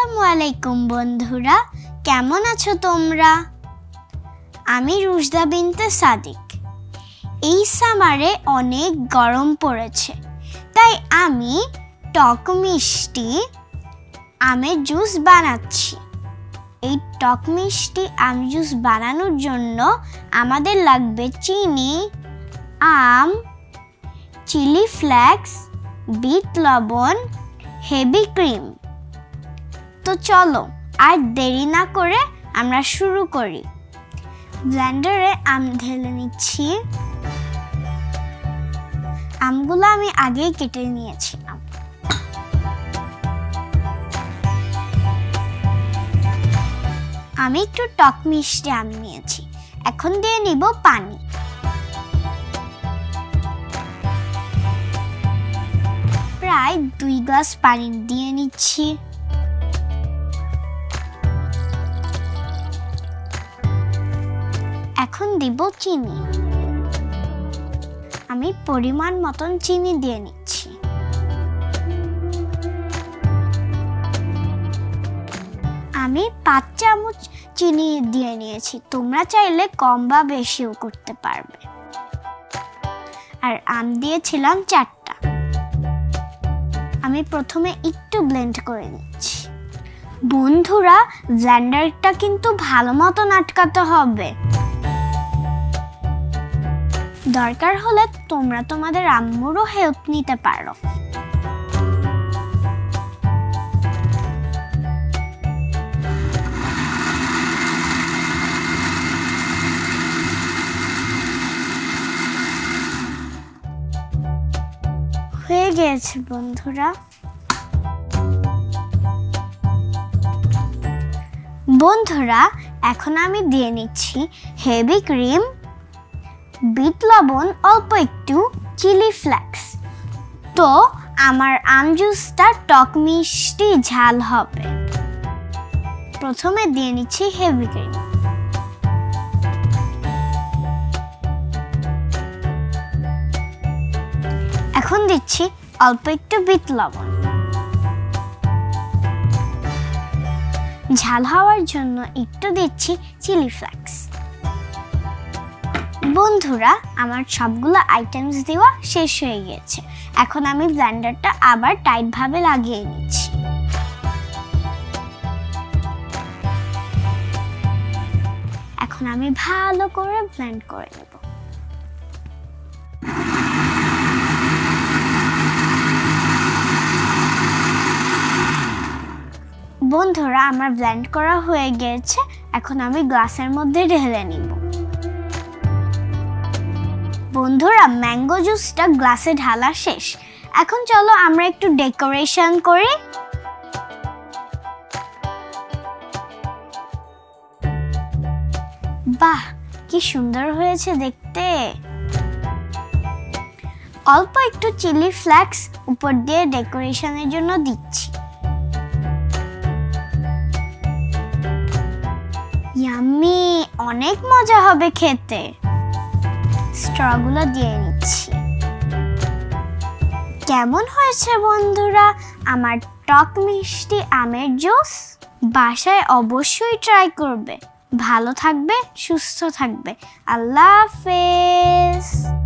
আসসালামু আলাইকুম বন্ধুরা। কেমন আছো তোমরা? আমি রুশদা বিনতে সাদিক। এই সামারে অনেক গরম পড়েছে, তাই আমি টক মিষ্টি, আমের জুস বানাচ্ছি। এই টক মিষ্টি, আম জুস বানানোর জন্য আমাদের লাগবে চিনি, আম, চিলি ফ্লেক্স, বিট লবণ, হেভি ক্রিম। তো চলো, আর দেরি না করে আমরা শুরু করি। ব্লেন্ডারে আম ঢেলে নিচ্ছি। আমগুলো আমি আগেই কেটে নিয়েছিলাম। আমি একটু টক মিষ্টি আম নিয়েছি। এখন দিয়ে নিব পানি। প্রায় দুই গ্লাস পানি দিয়ে নিচ্ছি। এখন দিব চিনি। আমি পরিমাণ মতন চিনি দিয়ে নিচ্ছি। আমি পাঁচ চামচ চিনি দিয়ে নিয়েছি। তোমরা চাইলে কম বা বেশিও করতে পারবে। আর আম দিয়েছিলাম চারটা। আমি প্রথমে একটু ব্লেন্ড করে নিচ্ছি। বন্ধুরা ব্লেন্ডারটা কিন্তু ভালো মতন আটকাতে হবে। দরকার হলে তোমরা তোমাদের আম্মুরও হেল্প নিতে পারো। হয়ে গিয়েছে বন্ধুরা। বন্ধুরা, এখন আমি দিয়ে নিচ্ছি হেভি ক্রিম বিট লবণ অল্প একটু চিলি ফ্লেক্স। তো আমার আম জুসটা টক মিষ্টি ঝাল হবে। প্রথমে দিয়ে নিচ্ছি হেভি ক্রিম। এখন দিচ্ছি অল্প একটু বিট লবণ। ঝাল হওয়ার জন্য একটু দিচ্ছি চিলি ফ্লেক্স। বন্ধুরা, আমার সবগুলো আইটেমস দেওয়া শেষ হয়ে গিয়েছে এখন আমি ব্লেন্ডারটা আবার টাইটভাবে লাগিয়ে নিচ্ছি। এখন আমি ভালো করে ব্লেন্ড করে নেব। বন্ধুরা, আমার ব্লেন্ড করা হয়ে গিয়েছে এখন আমি গ্লাসের মধ্যে ঢেলে নিব। বন্ধুরা ম্যাঙ্গো জুসটা গ্লাসে ঢালা শেষ। এখন চলো আমরা একটু ডেকোরেশন করি। বাহ, কি সুন্দর হয়েছে দেখতে। অল্প একটু চিলি ফ্লেক্স উপর দিয়ে ডেকোরেশনের জন্য দিচ্ছি। অনেক মজা হবে খেতে। স্ট্রগুলো দিয়ে নিচ্ছি। কেমন হয়েছে বন্ধুরা? আমার টক মিষ্টি আমের জুস বাসায় অবশ্যই ট্রাই করবে। ভালো থাকবে, সুস্থ থাকবে। আল্লাহ হাফেজ।